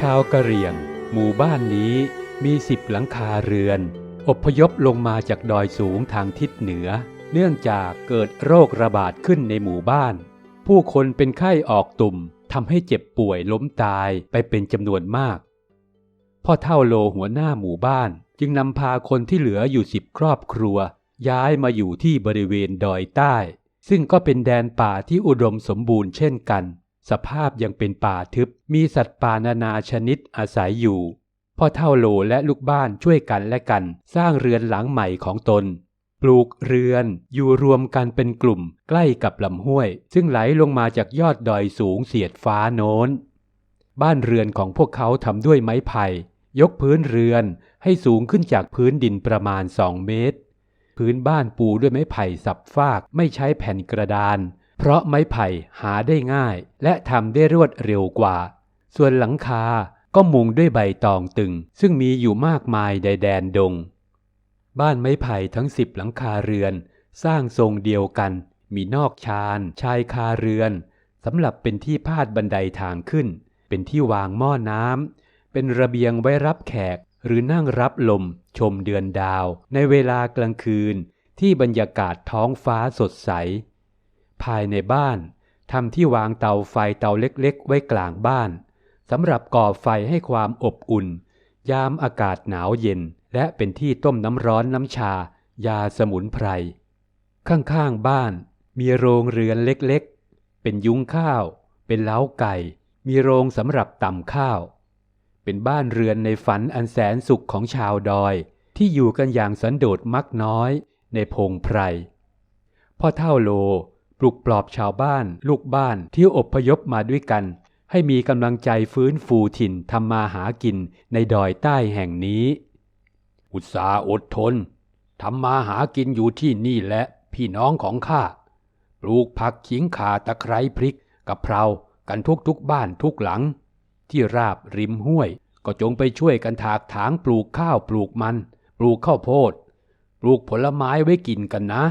ชาวกะเหรี่ยง หมู่บ้านนี้มีสิบหลังคาเรือน อพยพลงมาจากดอยสูงทางทิศเหนือ เนื่องจากเกิดโรคระบาดขึ้นในหมู่บ้าน ผู้คนเป็นไข้ออกตุ่มทำให้เจ็บป่วยล้มตายไปเป็นจำนวนมาก พ่อเท่าโลหัวหน้าหมู่บ้านจึงนำพาคนที่เหลืออยู่สิบครอบครัว ย้ายมาอยู่ที่บริเวณดอยใต้ ซึ่งก็เป็นแดนป่าที่อุดมสมบูรณ์เช่นกัน สภาพยังเป็นป่าทึบ มีสัตว์ป่านานาชนิดอาศัยอยู่ พ่อเท่าโลและลูกบ้านช่วยกันและกัน สร้างเรือนหลังใหม่ของตน ปลูกเรือนอยู่รวมกันเป็นกลุ่ม ใกล้กับลำห้วย ซึ่งไหลลงมาจากยอดดอยสูงเสียดฟ้าโน้น บ้านเรือนของพวกเขาทำด้วยไม้ไผ่ ยกพื้นเรือนให้สูงขึ้นจากพื้นดินประมาณสองเมตร พื้นบ้านปูด้วยไม้ไผ่สับฟากไม่ใช้แผ่นกระดาน เพราะไม้ไผ่หาได้ง่าย และทำได้รวดเร็วกว่า ส่วนหลังคาก็มุงด้วยใบตองตึง ซึ่งมีอยู่มากมายในแดนดง บ้านไม้ไผ่ทั้งสิบหลังคาเรือน สร้างทรงเดียวกัน มีนอกชาน ชายคาเรือนสำหรับเป็นที่พาดบันไดทางขึ้น เป็นที่วางหม้อน้ำเป็นระเบียงไว้รับแขกหรือนั่งรับลมชมเดือนดาว ในเวลากลางคืนที่บรรยากาศท้องฟ้าสดใส ภายในบ้านทำที่วางเตาไฟเตาเล็กๆ ไว้กลางบ้านสำหรับก่อไฟให้ความอบอุ่น ยามอากาศหนาวเย็น และเป็นที่ต้มน้ำร้อนน้ำชา ยาสมุนไพร ข้างๆบ้านมีโรงเรือนเล็กๆ เป็นยุ้งข้าว เป็นเล้าไก่ มีโรงสำหรับตำข้าว เป็นบ้านเรือนในฝันอันแสนสุขของชาวดอย ที่อยู่กันอย่างสันโดษมักน้อยในพงไพรพ่อเท่าโล ปลุกปลอบชาวบ้าน ลูกบ้านที่อพยพมาด้วยกัน ให้มีกำลังใจฟื้นฟูถิ่นทำมาหากินในดอยใต้แห่งนี้ อุตสาหอดทนทำมาหากินอยู่ที่นี่และพี่น้องของข้าปลูกผักขิงข่าตะไคร้พริกกะเพรากันทุกทุกบ้านทุกหลัง ที่ราบริมห้วย ก็จงไปช่วยกันถากถางปลูกข้าวปลูกมัน ปลูกข้าวโพด ปลูกผลไม้ไว้กินกันนะ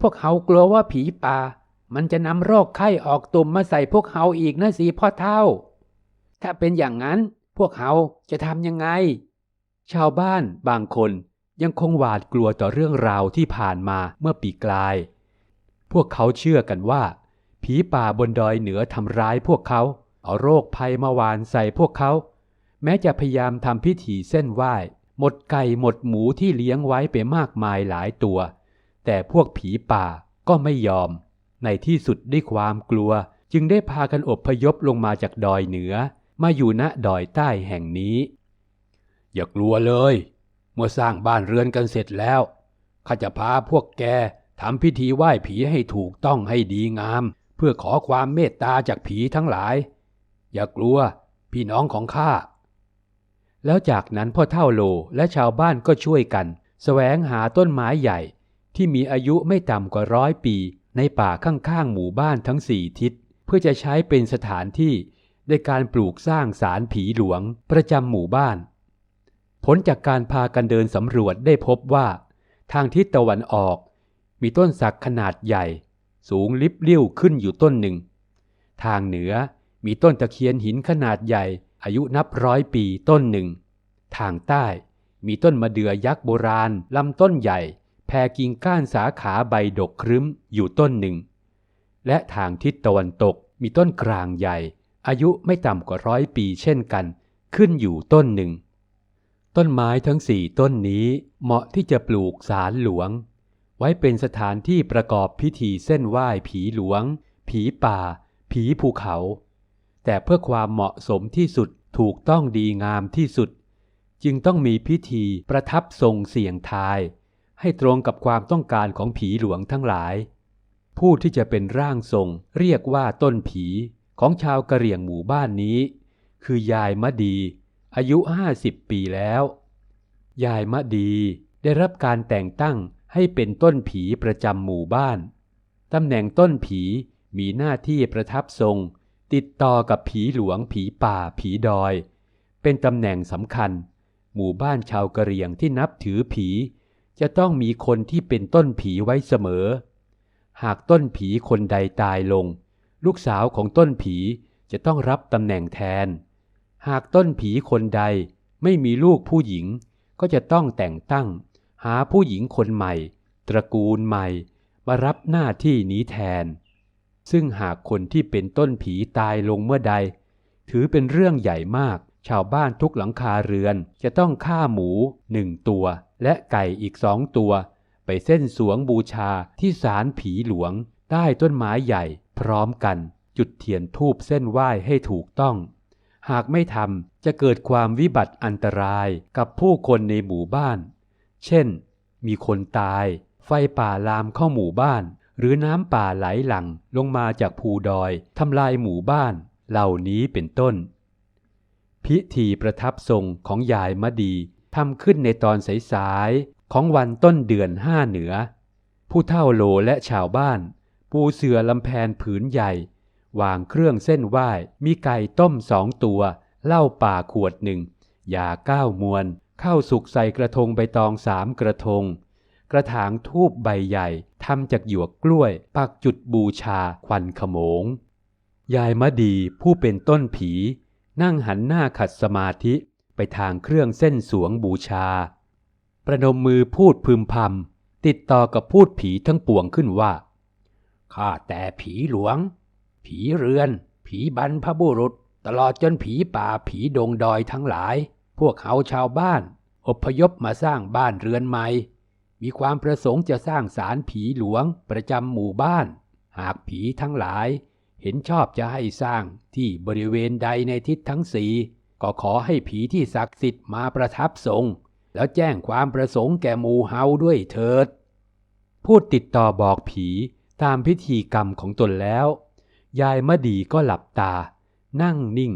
พวกเขากลัวว่าผีป่า มันจะนำโรคไข้ออกตุ่มมาใส่พวกเขาอีกนะสิพ่อเท่า ถ้าเป็นอย่างนั้นพวกเขาจะทำยังไง ชาวบ้านบางคนยังคงหวาดกลัวต่อเรื่องราวที่ผ่านมาเมื่อปีกลาย พวกเขาเชื่อกันว่า ผีป่าบนดอยเหนือทำร้ายพวกเขา เอาโรคภัยมาวานใส่พวกเขา แม้จะพยายามทำพิธีเส้นไหว้ หมดไก่หมดหมูที่เลี้ยงไว้ไปมากมายหลายตัว แต่พวกผีป่าก็ไม่ยอม ในที่สุดด้วยความกลัวจึงได้พากันอบพยพลงมาจากดอยเหนือ มาอยู่ณดอยใต้แห่งนี้ อย่ากลัวเลย เมื่อสร้างบ้านเรือนกันเสร็จแล้วข้าจะพาพวกแกทำพิธีไหว้ผีให้ถูกต้องให้ดีงาม เพื่อขอความเมตตาจากผีทั้งหลาย อย่ากลัวพี่น้องของข้าแล้วจากนั้นพ่อเท่าโลและชาวบ้านก็ช่วยกันแสวงหาต้นไม้ใหญ่ ที่มีอายุไม่ต่ำกว่าร้อยปี ในป่าข้างๆหมู่บ้านทั้งสี่ทิศ เพื่อจะใช้เป็นสถานที่ในการปลูกสร้างศาลผีหลวงประจำหมู่บ้าน ผลจากการพากันเดินสำรวจได้พบว่า ทางทิศตะวันออก มีต้นสักขนาดใหญ่ สูงลิบเลิ่วขึ้นอยู่ต้นหนึ่ง ทางเหนือมีต้นตะเคียนหินขนาดใหญ่ อายุนับร้อยปีต้นหนึ่ง ทางใต้มีต้นมะเดื่อยักษ์โบราณลำต้นใหญ่ แผ่กิ่งก้านสาขาใบดกครึ้มอยู่ต้นหนึ่ง และทางทิศตะวันตกมีต้นกลางใหญ่ อายุไม่ต่ำกว่าร้อยปีเช่นกัน ขึ้นอยู่ต้นหนึ่ง ต้นไม้ทั้งสี่ต้นนี้เหมาะที่จะปลูกศาลหลวง ไว้เป็นสถานที่ประกอบพิธีเส้นไหว้ผีหลวง ผีป่า ผีภูเขา แต่เพื่อความเหมาะสมที่สุดถูกต้องดีงามที่สุด จึงต้องมีพิธีประทับทรงเสียงทาย ให้ตรงกับความต้องการของผีหลวงทั้งหลาย ผู้ที่จะเป็นร่างทรงเรียกว่าต้นผีของชาวกะเหรี่ยงหมู่บ้านนี้ คือยายมะดี อายุห้าสิบปีแล้ว ยายมะดีได้รับการแต่งตั้งให้เป็นต้นผีประจำหมู่บ้านตำแหน่งต้นผีมีหน้าที่ประทับทรง ติดต่อกับผีหลวงผีป่าผีดอย เป็นตำแหน่งสำคัญ หมู่บ้านชาวกะเหรี่ยงที่นับถือผี จะต้องมีคนที่เป็นต้นผีไว้เสมอ หากต้นผีคนใดตายลง ลูกสาวของต้นผีจะต้องรับตำแหน่งแทน หากต้นผีคนใดไม่มีลูกผู้หญิง ก็จะต้องแต่งตั้ง หาผู้หญิงคนใหม่ ตระกูลใหม่ มารับหน้าที่นี้แทน ซึ่งหากคนที่เป็นต้นผีตายลงเมื่อใด ถือเป็นเรื่องใหญ่มาก ชาวบ้านทุกหลังคาเรือนจะต้องฆ่าหมูหนึ่งตัว และไก่อีกสองตัว ไปเส้นสวงบูชาที่ศาลผีหลวง ใต้ต้นไม้ใหญ่พร้อมกัน จุดเทียนทูบเส้นไหว้ให้ถูกต้อง หากไม่ทำจะเกิดความวิบัติอันตรายกับผู้คนในหมู่บ้าน เช่น มีคนตาย ไฟป่าลามเข้าหมู่บ้าน หรือน้ำป่าไหลหลั่งลงมาจากภูดอยทำลายหมู่บ้าน เหล่านี้เป็นต้นพิธีประทับทรงของยายมะดี ทำขึ้นในตอนสายๆของวันต้นเดือนห้าเหนือ ผู้เท่าโลและชาวบ้าน ปูเสือลำแพนผืนใหญ่ วางเครื่องเส้นไหว้ มีไก่ต้มสองตัว เหล้าป่าขวดหนึ่งยาก้าวมวนข้าวสุกใส่กระทงใบตองสามกระทง กระถางทูบใบใหญ่ทำจากหยวกกล้วย ปักจุดบูชาควันขโมง ยายมะดีผู้เป็นต้นผี นั่งหันหน้าขัดสมาธิ ไปทางเครื่องเส้นสวงบูชา ประนมมือพูดพึมพำติดต่อกับพูดผีทั้งปวงขึ้นว่า ข้าแต่ผีหลวง ผีเรือน ผีบรรพบุรุษ ตลอดจนผีป่าผีดงดอยทั้งหลาย พวกเขาชาวบ้าน อพยพมาสร้างบ้านเรือนใหม่ มีความประสงค์จะสร้างศาลผีหลวงประจำหมู่บ้าน หากผีทั้งหลาย เห็นชอบจะให้สร้างที่บริเวณใดในทิศทั้งสี่ ก็ขอให้ผีที่ศักดิ์สิทธิ์มาประทับทรง แล้วแจ้งความประสงค์แก่หมูเฮาด้วยเถิด พูดติดต่อบอกผีตามพิธีกรรมของตนแล้ว ยายมะดีก็หลับตา นั่งนิ่ง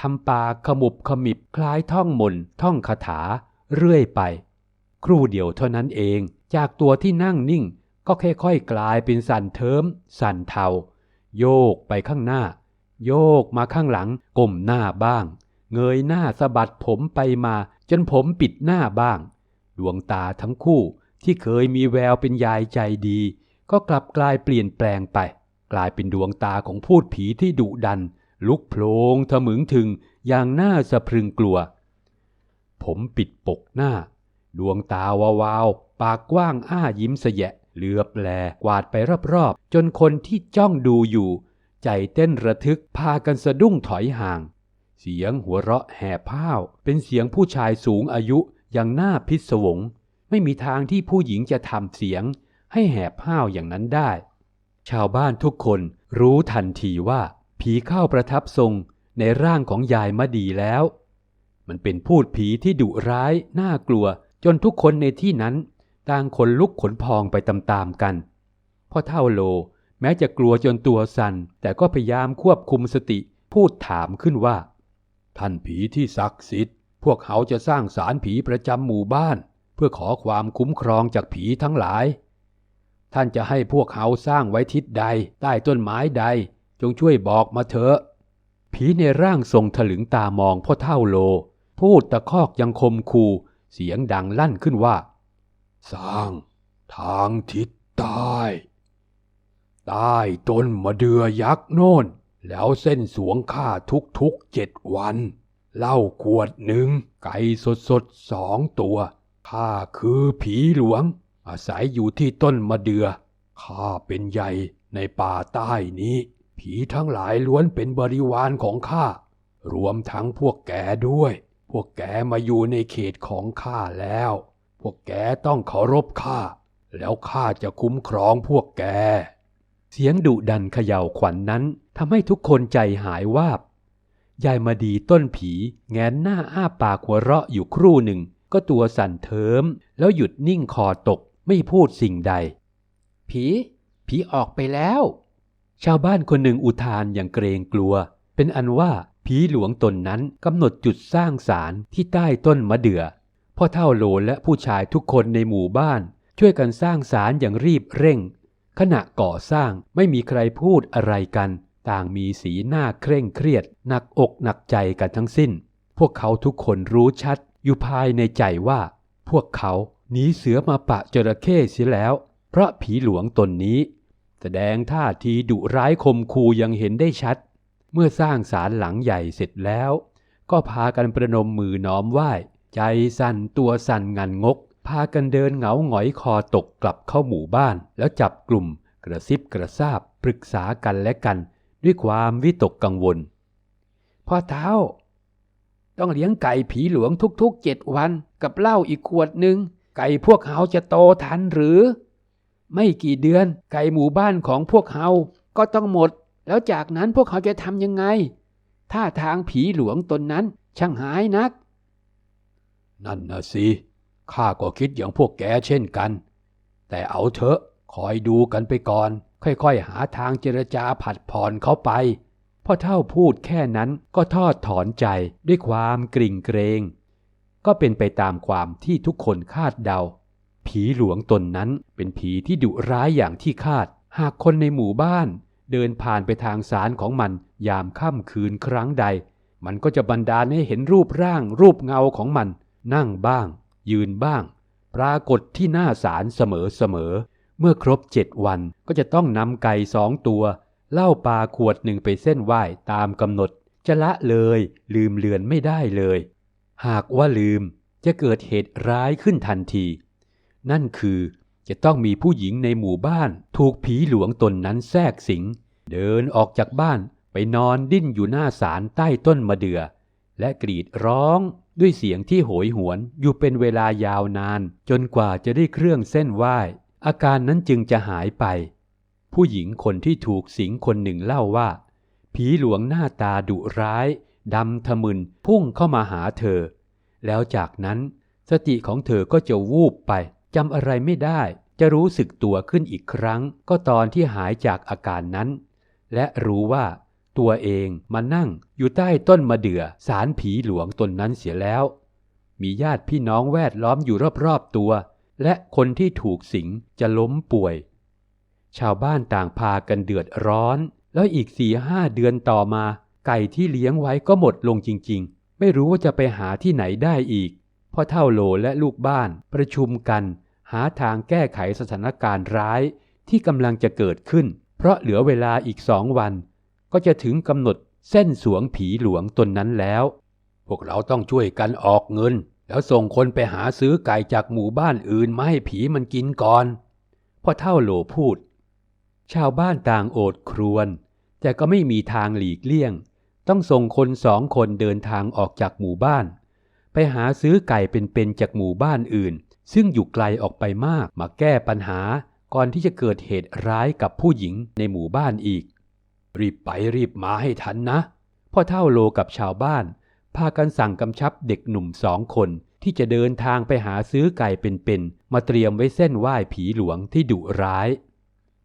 ทำปาขมุบขมิบคล้ายท่องมนท่องคาถา เรื่อยไป ครู่เดียวเท่านั้นเอง จากตัวที่นั่งนิ่งก็ค่อยๆกลายเป็นสั่นเทิมสั่นเทา โยกไปข้างหน้า โยกมาข้างหลังก้มหน้าบ้าง เงยหน้าสะบัดผมไปมาจนผมปิดหน้าบ้าง ดวงตาทั้งคู่ที่เคยมีแววเป็นยายใจดี ก็กลับกลายเปลี่ยนแปลงไป กลายเป็นดวงตาของพูดผีที่ดุดัน ลุกโพลงทะมึงถึงอย่างน่าสะพรึงกลัว ผมปิดปกหน้า ดวงตาวาวๆปากกว้างอ้ายิ้มเสยะเหลือบแลกวาดไปรอบๆ จนคนที่จ้องดูอยู่ ใจเต้นระทึกพากันสะดุ้งถอยห่าง เสียงหัวเราะแห่ผ้าว เป็นเสียงผู้ชายสูงอายุอย่างน่าพิศวง ไม่มีทางที่ผู้หญิงจะทำเสียง ให้แหบห้าวอย่างนั้นได้ ชาวบ้านทุกคนรู้ทันทีว่า ผีเข้าประทับทรงในร่างของยายมะดีแล้ว มันเป็นพูดผีที่ดุร้ายน่ากลัว จนทุกคนในที่นั้นต่างขนลุกขนพองไปตามๆกันพ่อเท่าโลแม้จะกลัวจนตัวสั่นแต่ก็พยายามควบคุมสติพูดถามขึ้นว่า ท่านผีที่ศักดิ์สิทธิ์ พวกเขาจะสร้างศาลผีประจำหมู่บ้าน เพื่อขอความคุ้มครองจากผีทั้งหลาย ท่านจะให้พวกเขาสร้างไว้ทิศใด ใต้ต้นไม้ใด จงช่วยบอกมาเถอะ ผีในร่างทรงถลึงตามองพ่อเท่าโล พูดตะคอกยังคมคูเสียงดังลั่นขึ้นว่า สร้าง ทางทิศใต้ ใต้ต้นมะเดือยักษ์โน่น แล้วเส้นสวงข้าทุกๆเจ็ดวัน เหล้าขวดหนึ่ง ไก่สดๆสองตัว ข้าคือผีหลวง อาศัยอยู่ที่ต้นมะเดือข้าเป็นใหญ่ในป่าใต้นี้ ผีทั้งหลายล้วนเป็นบริวารของข้า รวมทั้งพวกแกด้วย พวกแกมาอยู่ในเขตของข้าแล้ว พวกแกต้องเคารพข้า แล้วข้าจะคุ้มครองพวกแก เสียงดุดันเขย่าวขวัญนนั้นทำให้ทุกคนใจหายวาบ ยายมาดีต้นผีแงนหน้าอ้าปากหัวเราะอยู่ครู่หนึ่ง ก็ตัวสั่นเทิม แล้วหยุดนิ่งคอตกไม่พูดสิ่งใด ผี ผีออกไปแล้ว ชาวบ้านคนหนึ่งอุทานอย่างเกรงกลัว เป็นอันว่าผีหลวงตนนั้นกำหนดจุดสร้างศาลที่ใต้ต้นมะเดื่อพ่อเท่าโลและผู้ชายทุกคนในหมู่บ้าน ช่วยกันสร้างศาลอย่างรีบเร่ง ขณะก่อสร้างไม่มีใครพูดอะไรกัน ต่างมีสีหน้าเคร่งเครียด หนักอกหนักใจกันทั้งสิ้น พวกเขาทุกคนรู้ชัดอยู่ภายในใจว่า พวกเขาหนีเสือมาปะจระเข้เสียแล้ว เพราะผีหลวงตนนี้ แสดงท่าทีดุร้ายคมคูยังเห็นได้ชัด เมื่อสร้างศาลหลังใหญ่เสร็จแล้ว ก็พากันประนมมือน้อมไหว้ ใจสั่นตัวสั่นงันงก พากันเดินเหงาหงอยคอตกกลับเข้าหมู่บ้าน แล้วจับกลุ่มกระซิบกระซาบปรึกษากันและกัน ด้วยความวิตกกังวล พ่อเท้า ต้องเลี้ยงไก่ผีหลวงทุกๆเจ็ดวันกับเหล้าอีกขวดหนึ่งไก่พวกเขาจะโตทันหรือ ไม่กี่เดือนไก่หมู่บ้านของพวกเขาก็ต้องหมด แล้วจากนั้นพวกเขาจะทำยังไงท่าทางผีหลวงตนนั้นช่างหายนัก นั่นนะสิ ข้าก็คิดอย่างพวกแกเช่นกัน แต่เอาเถอะคอยดูกันไปก่อน ค่อยๆ หาทางเจรจาผัดผ่อนเขาไปพ่อเท่าพูดแค่นั้นก็ทอดถอนใจด้วยความกริ่งเกรง ก็เป็นไปตามความที่ทุกคนคาดเดา ผีหลวงตนนั้นเป็นผีที่ดุร้ายอย่างที่คาด หากคนในหมู่บ้าน เดินผ่านไปทางสารของมันยามค่ำคืนครั้งใด มันก็จะบันดาลให้เห็นรูปร่างรูปเงาของมัน นั่งบ้าง ยืนบ้าง ปรากฏที่หน้าศาลเสมอเสมอ เมื่อครบเจ็ดวันก็จะต้องนำไก่สองตัวเหล้าปลาขวดหนึ่งไปเส้นไหว้ตามกำหนด จะละเลยลืมเลือนไม่ได้เลย หากว่าลืมจะเกิดเหตุร้ายขึ้นทันที นั่นคือจะต้องมีผู้หญิงในหมู่บ้าน ถูกผีหลวงตนนั้นแทรกสิง เดินออกจากบ้านไปนอนดิ้นอยู่หน้าศาลใต้ต้นมะเดื่อและกรีดร้องด้วยเสียงที่โหยหวนอยู่เป็นเวลายาวนาน จนกว่าจะได้เครื่องเส้นไหว้ อาการนั้นจึงจะหายไป ผู้หญิงคนที่ถูกสิงคนหนึ่งเล่าว่า ผีหลวงหน้าตาดุร้ายดำทะมึนพุ่งเข้ามาหาเธอ แล้วจากนั้นสติของเธอก็จะวูบไปจำอะไรไม่ได้ จะรู้สึกตัวขึ้นอีกครั้ง ก็ตอนที่หายจากอาการนั้น และรู้ว่า ตัวเองมานั่งอยู่ใต้ต้นมะเดื่อสารผีหลวงตนนั้นเสียแล้ว มีญาติพี่น้องแวดล้อมอยู่รอบๆตัว และคนที่ถูกสิงจะล้มป่วย ชาวบ้านต่างพากันเดือดร้อน แล้วอีกสี่ห้าเดือนต่อมา ไก่ที่เลี้ยงไว้ก็หมดลงจริง ๆ ไม่รู้ว่าจะไปหาที่ไหนได้อีกพ่อเท่าโลและลูกบ้านประชุมกัน หาทางแก้ไขสถานการณ์ร้ายที่กำลังจะเกิดขึ้น เพราะเหลือเวลาอีกสองวัน ก็จะถึงกำหนดเส้นสวงผีหลวงตนนั้นแล้ว พวกเราต้องช่วยกันออกเงิน แล้วส่งคนไปหาซื้อไก่จากหมู่บ้านอื่นมาให้ผีมันกินก่อนพ่อเท่าโลพูด ชาวบ้านต่างโอดครวญแต่ก็ไม่มีทางหลีกเลี่ยง ต้องส่งคนสองคนเดินทางออกจากหมู่บ้าน ไปหาซื้อไก่เป็นๆจากหมู่บ้านอื่น ซึ่งอยู่ไกลออกไปมากมาแก้ปัญหาก่อนที่จะเกิดเหตุร้ายกับผู้หญิงในหมู่บ้านอีก รีบไปรีบมาให้ทันนะ พ่อเท่าโลกับชาวบ้าน พากันสั่งกำชับเด็กหนุ่มสองคนที่จะเดินทางไปหาซื้อไก่เป็นๆมาเตรียมไว้เส้นไหว้ผีหลวงที่ดุร้าย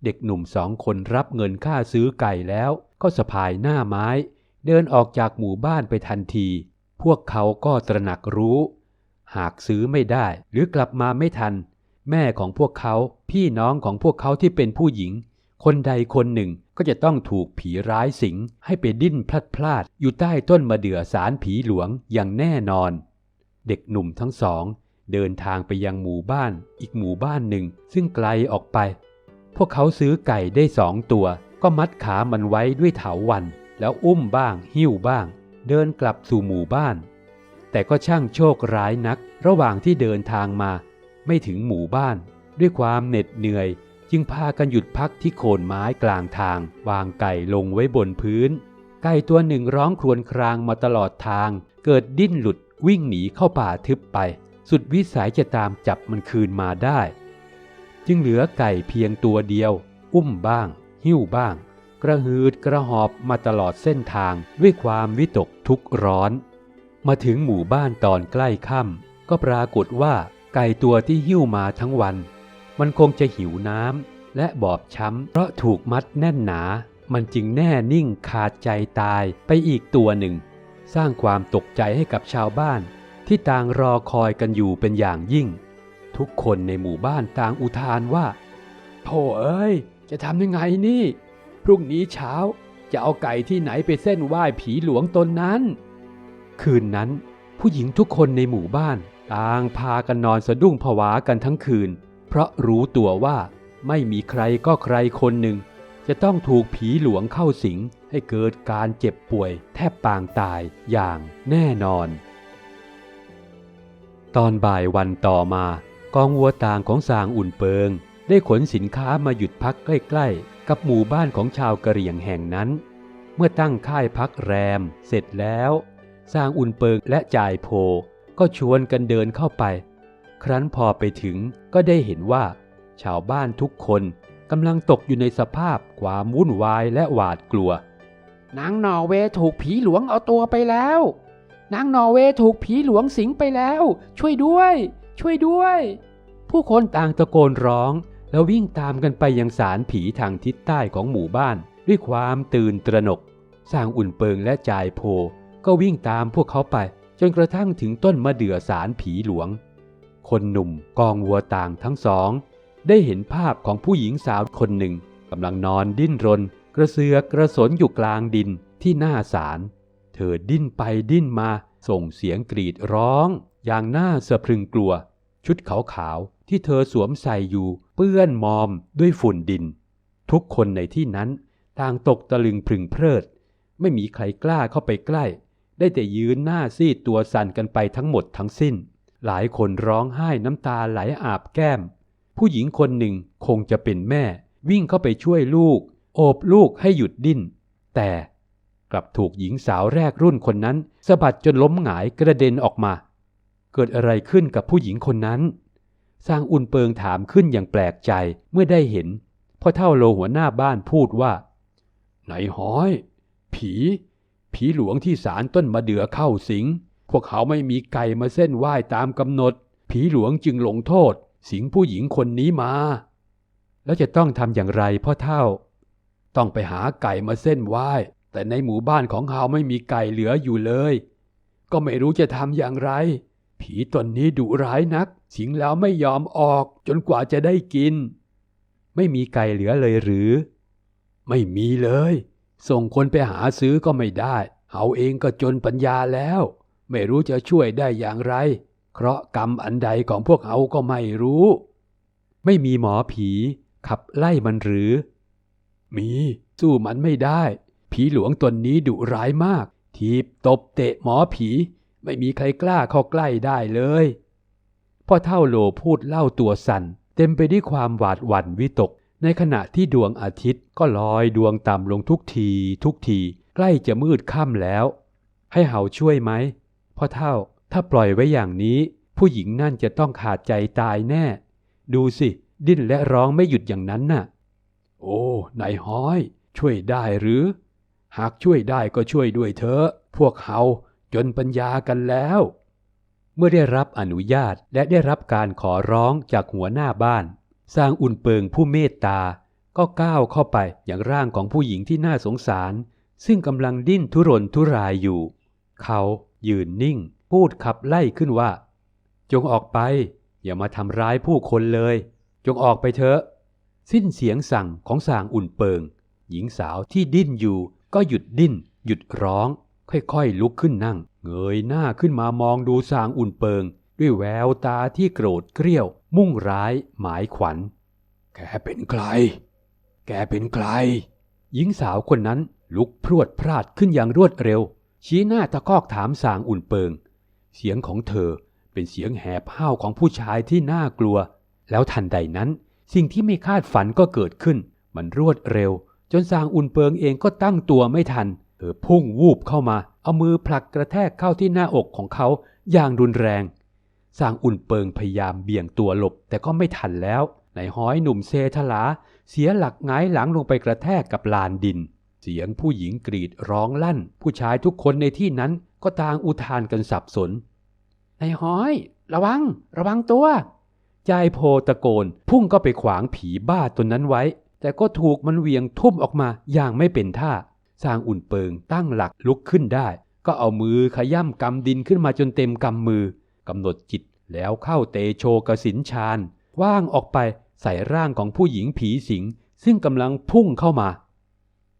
เด็กหนุ่มสองคนรับเงินค่าซื้อไก่แล้วก็สะพายหน้าไม้ เดินออกจากหมู่บ้านไปทันที พวกเขาก็ตระหนักรู้ หากซื้อไม่ได้หรือกลับมาไม่ทัน แม่ของพวกเขาพี่น้องของพวกเขาที่เป็นผู้หญิง คนใดคนหนึ่ง ก็จะต้องถูกผีร้ายสิงให้ไปดิ้นพลัดพลาดอยู่ใต้ต้นมะเดื่อสารผีหลวงอย่างแน่นอน เด็กหนุ่มทั้งสอง เดินทางไปยังหมู่บ้าน อีกหมู่บ้านหนึ่งซึ่งไกลออกไป พวกเขาซื้อไก่ได้สองตัว ก็มัดขามันไว้ด้วยเถาวัน แล้วอุ้มบ้าง หิ้วบ้าง เดินกลับสู่หมู่บ้าน แต่ก็ช่างโชคร้ายนัก ระหว่างที่เดินทางมา ไม่ถึงหมู่บ้าน ด้วยความเหน็ดเหนื่อย จึงพากันหยุดพักที่โคนไม้กลางทาง วางไก่ลงไว้บนพื้น ไก่ตัวหนึ่งร้องครวญครางมาตลอดทาง เกิดดิ้นหลุดวิ่งหนีเข้าป่าทึบไป สุดวิสัยจะตามจับมันคืนมาได้ จึงเหลือไก่เพียงตัวเดียว อุ้มบ้าง หิ้วบ้าง กระหืดกระหอบมาตลอดเส้นทางด้วยความวิตกทุกข์ร้อน มาถึงหมู่บ้านตอนใกล้ค่ำก็ปรากฏว่าไก่ตัวที่หิ้วมาทั้งวัน มันคงจะหิวน้ำและบอบช้ำ เพราะถูกมัดแน่นหนา มันจึงแน่นิ่งขาดใจตายไปอีกตัวหนึ่ง สร้างความตกใจให้กับชาวบ้าน ที่ต่างรอคอยกันอยู่เป็นอย่างยิ่ง ทุกคนในหมู่บ้านต่างอุทานว่าโธ่เอ้ย จะทำยังไงนี่ พรุ่งนี้เช้าจะเอาไก่ที่ไหนไปเส้นไหว้ผีหลวงตนนั้น คืนนั้น ผู้หญิงทุกคนในหมู่บ้าน ต่างพากันนอนสะดุ้งผวากันทั้งคืน เพราะรู้ตัวว่าไม่มีใครก็ใครคนหนึ่ง จะต้องถูกผีหลวงเข้าสิงให้เกิดการเจ็บป่วยแทบปางตายอย่างแน่นอน ตอนบ่ายวันต่อมากองวัวต่างของสางอุ่นเปิง ได้ขนสินค้ามาหยุดพักใกล้ๆ กับหมู่บ้านของชาวกะเหรี่ยงแห่งนั้น เมื่อตั้งค่ายพักแรม เสร็จแล้ว สร้างอุ่นเปิงและจ่ายโพก็ชวนกันเดินเข้าไป ครั้นพอไปถึงก็ได้เห็นว่า ชาวบ้านทุกคนกำลังตกอยู่ในสภาพความวุ่นวายและหวาดกลัวนางนอเวถูกผีหลวงเอาตัวไปแล้ว นางนอเวถูกผีหลวงสิงไปแล้ว ช่วยด้วย ช่วยด้วย ผู้คนต่างตะโกนร้อง แล้ววิ่งตามกันไปยังศาลผีทางทิศใต้ของหมู่บ้าน ด้วยความตื่นตระหนก สร้างอุ่นเปิงและจายโพ ก็วิ่งตามพวกเขาไป จนกระทั่งถึงต้นมะเดื่อศาลผีหลวง คนหนุ่มกองวัวต่างทั้งสอง ได้เห็นภาพของผู้หญิงสาวคนหนึ่งกำลังนอนดิ้นรน กระเสือกกระสนอยู่กลางดินที่หน้าศาลเธอดิ้นไปดิ้นมาส่งเสียงกรีดร้อง อย่างน่าสะพรึงกลัว ชุดขาวๆที่เธอสวมใส่อยู่ เปื้อนมอมด้วยฝุ่นดิน ทุกคนในที่นั้นต่างตกตะลึงพรึงเพลิด ไม่มีใครกล้าเข้าไปใกล้ ได้แต่ยืนหน้าซีดตัวสั่นกันไปทั้งหมดทั้งสิ้น หลายคนร้องไห้น้ำตาไหลอาบแก้ม ผู้หญิงคนหนึ่งคงจะเป็นแม่ วิ่งเข้าไปช่วยลูก โอบลูกให้หยุดดิ้น แต่กลับถูกหญิงสาวแรกรุ่นคนนั้นสะบัดจนล้มหงายกระเด็นออกมา เกิดอะไรขึ้นกับผู้หญิงคนนั้น สร้างอุ่นเปิงถามขึ้นอย่างแปลกใจเมื่อได้เห็นพ่อเท่าโลหัวหน้าบ้านพูดว่าไหนห้อย ผี ผีหลวงที่สารต้นมะเดื่อเข้าสิง พวกเขาไม่มีไก่มาเส้นไหว้ตามกำหนด ผีหลวงจึงลงโทษ สิงผู้หญิงคนนี้มา แล้วจะต้องทำอย่างไรพ่อเท่า ต้องไปหาไก่มาเส้นไหว้ แต่ในหมู่บ้านของเขาไม่มีไก่เหลืออยู่เลย ก็ไม่รู้จะทำอย่างไร ผีตนนี้ดุร้ายนัก สิงแล้วไม่ยอมออกจนกว่าจะได้กิน ไม่มีไก่เหลือเลยหรือ ไม่มีเลย ส่งคนไปหาซื้อก็ไม่ได้เขาเองก็จนปัญญาแล้ว ไม่รู้จะช่วยได้อย่างไร เคราะกรรมอันใดของพวกเขาก็ไม่รู้ ไม่มีหมอผีขับไล่มันหรือ มีสู้มันไม่ได้ ผีหลวงตนนี้ดุร้ายมาก ทีบตบเตะหมอผี ไม่มีใครกล้าเข้าใกล้ได้เลยพ่อเท่าโลพูดเล่าตัวสัน่น เต็มไปด้วยความหวาดหวั่นวิตก ในขณะที่ดวงอาทิตย์ก็ลอยดวงต่ำลงทุกที ทุกที ใกล้จะมืดค่ำแล้ว ให้เฮาช่วยไหม พ่อเท่าถ้าปล่อยไว้อย่างนี้ ผู้หญิงนั่นจะต้องขาดใจตายแน่ ดูสิ ดิ้นและร้องไม่หยุดอย่างนั้นน่ะ โอ้นายห้อย ช่วยได้หรือ หากช่วยได้ก็ช่วยด้วยเถอะพวกเขาจนปัญญากันแล้ว เมื่อได้รับอนุญาตและได้รับการขอร้องจากหัวหน้าบ้านสร้างอุ่นเปิงผู้เมตตา ก็ก้าวเข้าไปอย่างร่างของผู้หญิงที่น่าสงสาร ซึ่งกำลังดิ้นทุรนทุรายอยู่ เขา ยืนนิ่ง พูดขับไล่ขึ้นว่า จงออกไป อย่ามาทำร้ายผู้คนเลย จงออกไปเถอะ สิ้นเสียงสั่งของสางอุ่นเปิง หญิงสาวที่ดิ้นอยู่ก็หยุดดิ้น หยุดร้อง ค่อยๆลุกขึ้นนั่ง เงยหน้าขึ้นมามองดูสางอุ่นเปิง ด้วยแววตาที่โกรธเกรี้ยว มุ่งร้ายหมายขวัญ แกเป็นใคร แกเป็นใคร หญิงสาวคนนั้นลุกพรวดพลาดขึ้นอย่างรวดเร็ว ชี้หน้าตะคอกถามสางอุ่นเปิง เสียงของเธอเป็นเสียงแหบห้าวของผู้ชายที่น่ากลัว แล้วทันใดนั้น สิ่งที่ไม่คาดฝันก็เกิดขึ้น มันรวดเร็ว จนสางอุ่นเปิงเองก็ตั้งตัวไม่ทัน เธอพุ่งวูบเข้ามา เอามือผลักกระแทกเข้าที่หน้าอกของเขาอย่างรุนแรงสางอุ่นเปิงพยายามเบี่ยงตัวหลบแต่ก็ไม่ทันแล้วในห้อยหนุ่มเซทลา เสียหลักงายหลังลงไปกระแทกกับลานดิน เสียงผู้หญิงกรีดร้องลั่น ผู้ชายทุกคนในที่นั้นก็ต่างอุทานกันสับสนนายห้อย ระวัง ระวังตัวจายโพตะโกน พุ่งก็ไปขวางผีบ้าตนนั้นไว้ แต่ก็ถูกมันเวียงทุ่มออกมาอย่างไม่เป็นท่าสร้างอุ่นเปิงตั้งหลักลุกขึ้นได้ ก็เอามือขย่ำกำดินขึ้นมาจนเต็มกำมือกำหนดจิตแล้วเข้าเตโชกสินชาญว่างออกไปใส่ร่างของผู้หญิงผีสิง ซึ่งกำลังพุ่งเข้ามา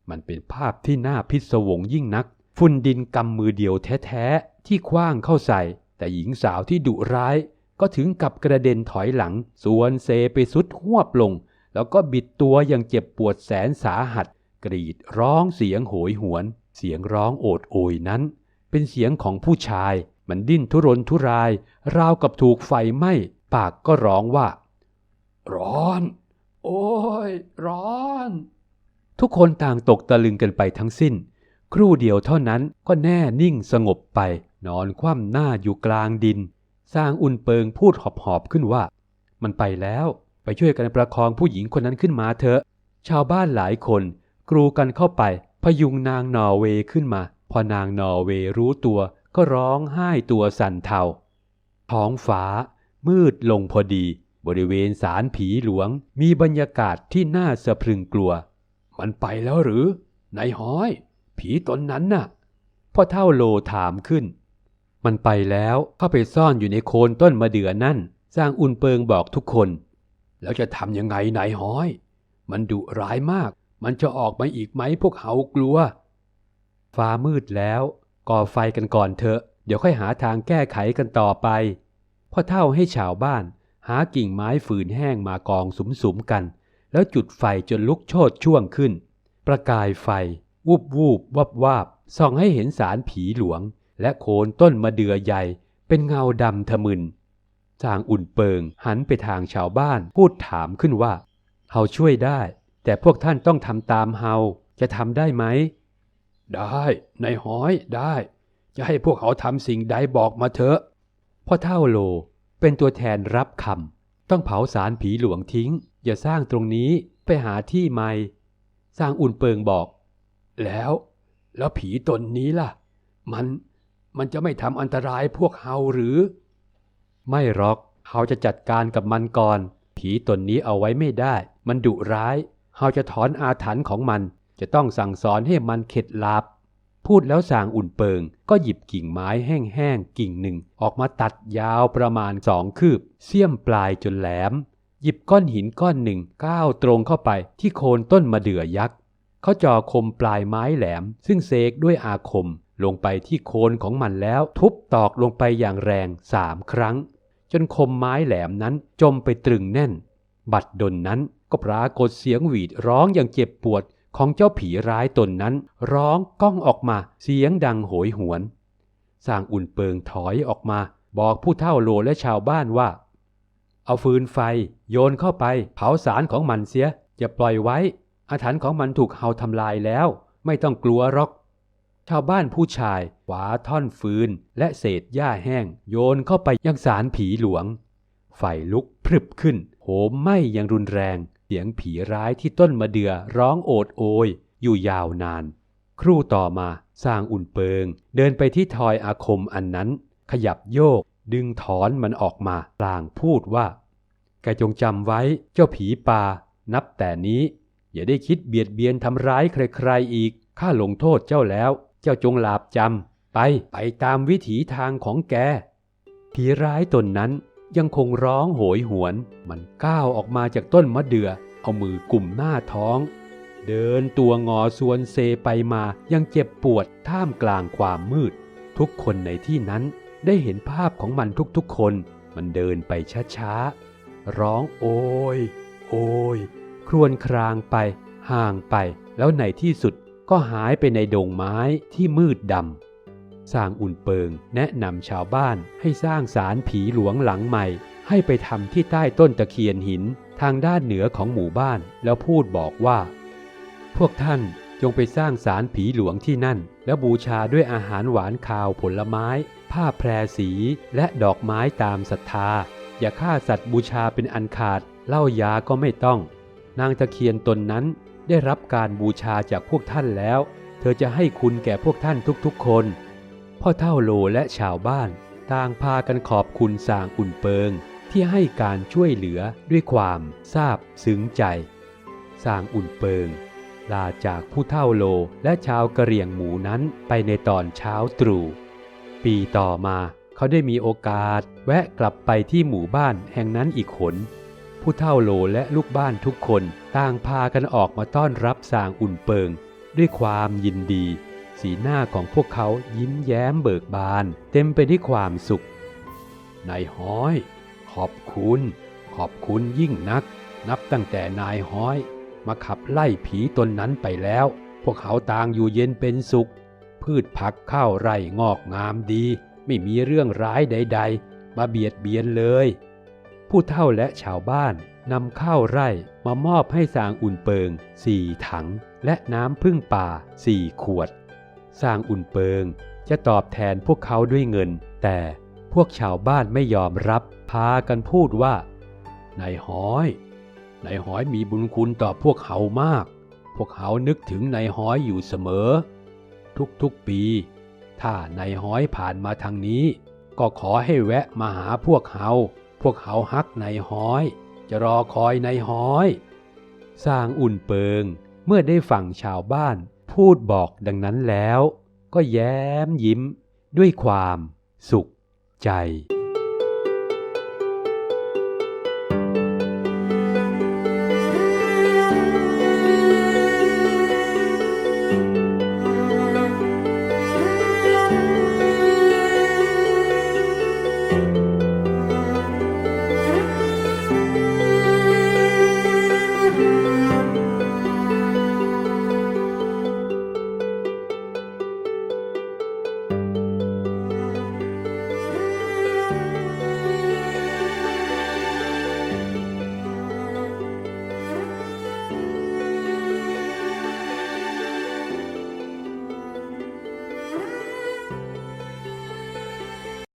มันเป็นภาพที่น่าพิศวงยิ่งนัก ฝุ่นดินกำมือเดียวแท้ๆ ที่คว้างเข้าใส่ แต่หญิงสาวที่ดุร้าย ก็ถึงกับกระเด็นถอยหลังส่วนเซไปสุดหวบลง แล้วก็บิดตัวอย่างเจ็บปวดแสนสาหัส กรีดร้องเสียงโหยหวน เสียงร้องโอดโอยนั้น เป็นเสียงของผู้ชาย มันดิ้นทุรนทุราย ราวกับถูกไฟไหม้ ปากก็ร้องว่า ร้อน โอ้ย ร้อน ทุกคนต่างตกตะลึงกันไปทั้งสิ้น ครู่เดียวเท่านั้นก็แน่นิ่งสงบไป นอนคว่ำหน้าอยู่กลางดิน สร้างอุ่นเปิงพูดหอบๆขึ้นว่า มันไปแล้วไปช่วยกันประคองผู้หญิงคนนั้นขึ้นมาเถอะ ชาวบ้านหลายคนกรูกันเข้าไป พยุงนางนอร์เวย์ขึ้นมา พอนางนอร์เวย์รู้ตัวก็ร้องไห้ตัวสั่นเทาท้องฟ้า มืดลงพอดี บริเวณศาลผีหลวง มีบรรยากาศที่น่าสะพรึงกลัว มันไปแล้วหรือนายห้อย ผีตนนั้นน่ะพ่อเท่าโลถามขึ้น มันไปแล้วเข้าไปซ่อนอยู่ในโคนต้นมะเดื่อนั่น สร้างอุนเปิงบอกทุกคน แล้วจะทำยังไงนายห้อย มันดุร้ายมาก มันจะออกมาอีกไหมพวกเขากลัว ฟ้ามืดแล้วก่อไฟกันก่อนเถอะ เดี๋ยวค่อยหาทางแก้ไขกันต่อไปพ่อเท่าให้ชาวบ้าน หากิ่งไม้ฝืนแห้งมากองสุมๆกัน แล้วจุดไฟจนลุกโชนช่วงขึ้น ประกายไฟ วูบวูบวับวาบส่องให้เห็นสารผีหลวง และโคนต้นมะเดื่อใหญ่ เป็นเงาดำทะมึนจางอุ่นเปิงหันไปทางชาวบ้านพูดถามขึ้นว่า เฮาช่วยได้ แต่พวกท่านต้องทำตามเฮาจะทำได้ไหม ได้ในห้อยได้ จะให้พวกเขาทำสิ่งใดบอกมาเถอะพ่อเท่าโลเป็นตัวแทนรับคำต้องเผาสารผีหลวงทิ้ง อย่าสร้างตรงนี้ไปหาที่ใหม่ สร้างอุ่นเปิงบอก แล้ว แล้วผีตนนี้ล่ะ มันมันจะไม่ทำอันตรายพวกเฮาหรือ ไม่หรอกเฮาจะจัดการกับมันก่อน ผีตนนี้เอาไว้ไม่ได้ มันดุร้ายเฮาจะถอนอาถรรพ์ของมัน จะต้องสั่งสอนให้มันเข็ดลาบพูดแล้วสางอุ่นเปิง ก็หยิบกิ่งไม้แห้งๆกิ่งหนึ่ง ออกมาตัดยาวประมาณสองคืบ เสี้ยมปลายจนแหลม หยิบก้อนหินก้อนหนึ่งก้าวตรงเข้าไปที่โคนต้นมะเดื่อยักษ์เขาจ่อคมปลายไม้แหลม ซึ่งเสกด้วยอาคมลงไปที่โคนของมันแล้ว ทุบตอกลงไปอย่างแรงสามครั้ง จนคมไม้แหลมนั้นจมไปตรึงแน่น บัดดลนั้นก็ปรากฏเสียงหวีดร้องอย่างเจ็บปวดของเจ้าผีร้ายตนนั้น ร้องก้องออกมาเสียงดังโหยหวนสร้างอุ่นเปิงถอยออกมา บอกผู้เฒ่าโลและชาวบ้านว่า เอาฟืนไฟ โยนเข้าไปเผาสารของมันเสีย อย่าปล่อยไว้ อาถรรพ์ของมันถูกเฮาทำลายแล้ว ไม่ต้องกลัวหรอก ชาวบ้านผู้ชายหวาท่อนฟืน และเศษหญ้าแห้ง โยนเข้าไปยังสารผีหลวง ไฟลุกพรึบขึ้น โหมไหม้อย่างรุนแรง เสียงผีร้ายที่ต้นมะเดื่อร้องโอดโอย อยู่ยาวนาน ครู่ต่อมาสร้างอุ่นเปิง เดินไปที่ทอยอาคมอันนั้น ขยับโยก ดึงถอนมันออกมาพลางพูดว่า แกจงจำไว้เจ้าผีป่านับแต่นี้ อย่าได้คิดเบียดเบียนทำร้ายใครๆอีก ข้าลงโทษเจ้าแล้ว เจ้าจงลาบจำไปไปตามวิถีทางของแก ผีร้ายตนนั้นยังคงร้องโหยหวน มันก้าวออกมาจากต้นมะเดื่อ เอามือกุมหน้าท้อง เดินตัวงอส่วนเซไปมายังเจ็บปวดท่ามกลางความมืด ทุกคนในที่นั้น ได้เห็นภาพของมันทุกๆคน มันเดินไปช้าๆ ร้องโอยโอยครวญครางไปห่างไป แล้วในที่สุดก็หายไปในดงไม้ที่มืดดำสร้างอุ่นเปิงแนะนำชาวบ้านให้สร้างศาลผีหลวงหลังใหม่ ให้ไปทำที่ใต้ต้นตะเคียนหินทางด้านเหนือของหมู่บ้านแล้วพูดบอกว่า พวกท่าน จงไปสร้างศาลผีหลวงที่นั่น แล้วบูชาด้วยอาหารหวานคาวผลไม้ ผ้าแพรสีและดอกไม้ตามศรัทธา อย่าฆ่าสัตว์บูชาเป็นอันขาดเหล้ายาก็ไม่ต้อง นางตะเคียนตนนั้นได้รับการบูชาจากพวกท่านแล้ว เธอจะให้คุณแก่พวกท่านทุกๆคน พ่อเท่าโลและชาวบ้าน ต่างพากันขอบคุณสางอุ่นเปิง ที่ให้การช่วยเหลือด้วยความซาบซึ้งใจ สางอุ่นเปิง ลาจากผู้เท่าโลและชาวกะเหรี่ยงหมูนั้นไปในตอนเช้าตรู่ ปีต่อมาเขาได้มีโอกาสแวะกลับไปที่หมู่บ้านแห่งนั้นอีกขนผู้เท่าโลและลูกบ้านทุกคนต่างพากันออกมาต้อนรับสางอุ่นเปิง ด้วยความยินดี สีหน้าของพวกเขายิ้มแย้มเบิกบาน เต็มไปด้วยความสุขนายห้อย ขอบคุณ ขอบคุณยิ่งนัก นับตั้งแต่นายห้อย มาขับไล่ผีตนนั้นไปแล้ว พวกเขาต่างอยู่เย็นเป็นสุข พืชผักข้าวไร่งอกงามดี ไม่มีเรื่องร้ายใด ๆ มาเบียดเบียนเลย ผู้เฒ่าและชาวบ้านนำข้าวไร่มามอบให้สางอุ่นเปิงสี่ถัง และน้ำพึ่งป่าสี่ขวด สางอุ่นเปิงจะตอบแทนพวกเขาด้วยเงิน แต่พวกชาวบ้านไม่ยอมรับพากันพูดว่า นายห้อย นายหอยมีบุญคุณต่อพวกเขามาก พวกเขานึกถึงนายหอยอยู่เสมอ ทุกๆปี ถ้านายหอยผ่านมาทางนี้ ก็ขอให้แวะมาหาพวกเขา พวกเขาฮักนายหอย จะรอคอยนายหอย สร้างอุ่นเปิง เมื่อได้ฟังชาวบ้านพูดบอกดังนั้นแล้ว ก็แย้มยิ้มด้วยความสุขใจ